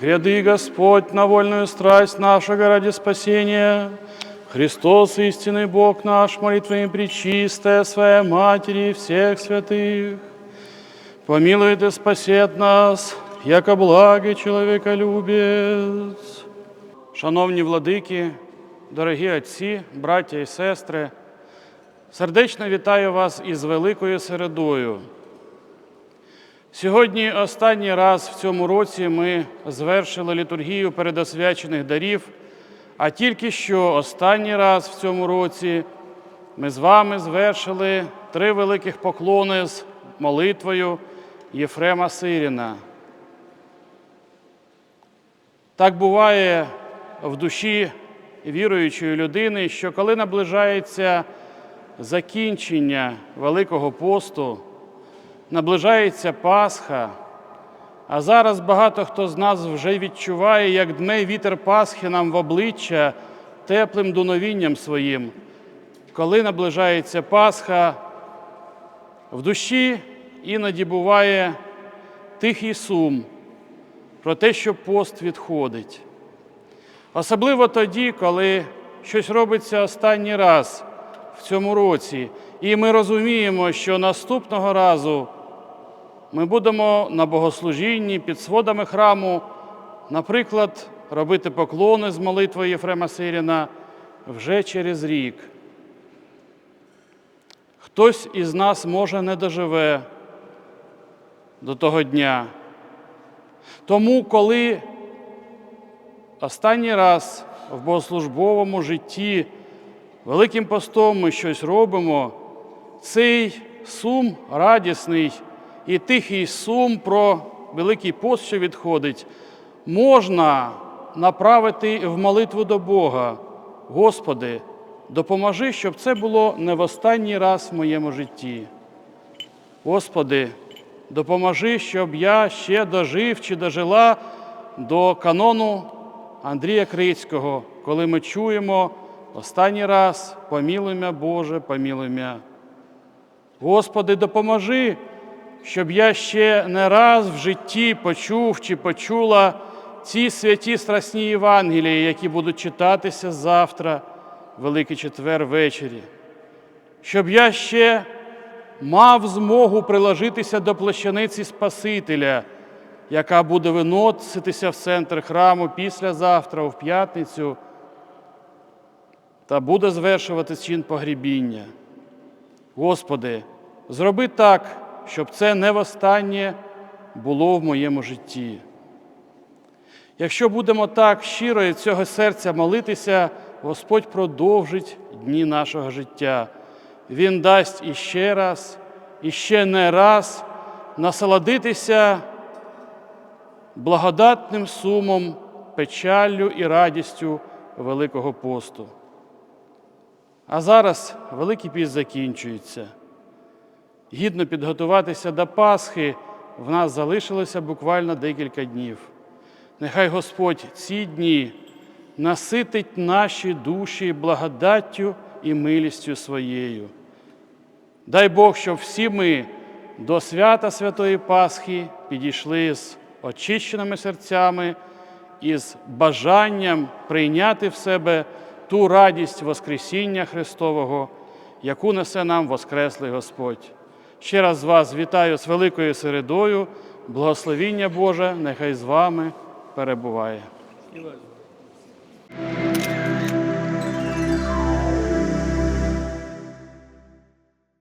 Гряды, Господь, на вольную страсть нашего ради спасения. Христос, истинный Бог наш, молитвами пречистая, Своя Матери и всех святых. Помилует и спасет нас, яко благий чоловіколюбець. Шановні владики, дорогі отці, браття і сестри, сердечно вітаю вас із Великою Середою. Сьогодні останній раз в цьому році ми звершили літургію передосвячених дарів, а тільки що останній раз в цьому році ми з вами звершили три великих поклони з молитвою Єфрема Сиріна. Так буває в душі віруючої людини, що коли наближається закінчення Великого посту, наближається Пасха, а зараз багато хто з нас вже відчуває, як дме вітер Пасхи нам в обличчя теплим дуновінням своїм. Коли наближається Пасха, в душі іноді буває тихий сум про те, що пост відходить. Особливо тоді, коли щось робиться останній раз в цьому році, і ми розуміємо, що наступного разу ми будемо на богослужінні під сводами храму, наприклад, робити поклони з молитвою Єфрема Сиріна вже через рік. Хтось із нас, може, не доживе до того дня. Тому, коли останній раз в богослужбовому житті Великим постом ми щось робимо, цей сум радісний і тихий сум про Великий пост, що відходить, можна направити в молитву до Бога. Господи, допоможи, щоб це було не в останній раз в моєму житті. Господи, допоможи, щоб я ще дожив чи дожила до канону Андрія Крицького, коли ми чуємо останній раз помілуй мя, Боже, помілуй мя. Господи, допоможи, щоб я ще не раз в житті почув чи почула ці святі страсні Євангелії, які будуть читатися завтра, Великий четвер ввечері. Щоб я ще мав змогу приложитися до плащаниці Спасителя, яка буде виноситися в центр храму післязавтра, в п'ятницю, та буде звершувати чин погрібіння. Господи, зроби так, щоб це не востаннє було в моєму житті. Якщо будемо так щиро і цього серця молитися, Господь продовжить дні нашого життя. Він дасть іще раз, іще не раз насолодитися благодатним сумом, печаллю і радістю Великого посту. А зараз Великий піст закінчується. Гідно підготуватися до Пасхи в нас залишилося буквально декілька днів. Нехай Господь ці дні наситить наші душі благодаттю і милістю своєю. Дай Бог, щоб всі ми до свята Святої Пасхи підійшли з очищеними серцями і з бажанням прийняти в себе ту радість Воскресіння Христового, яку несе нам Воскреслий Господь. Ще раз вас вітаю з великою середою, благословіння Боже, нехай з вами перебуває.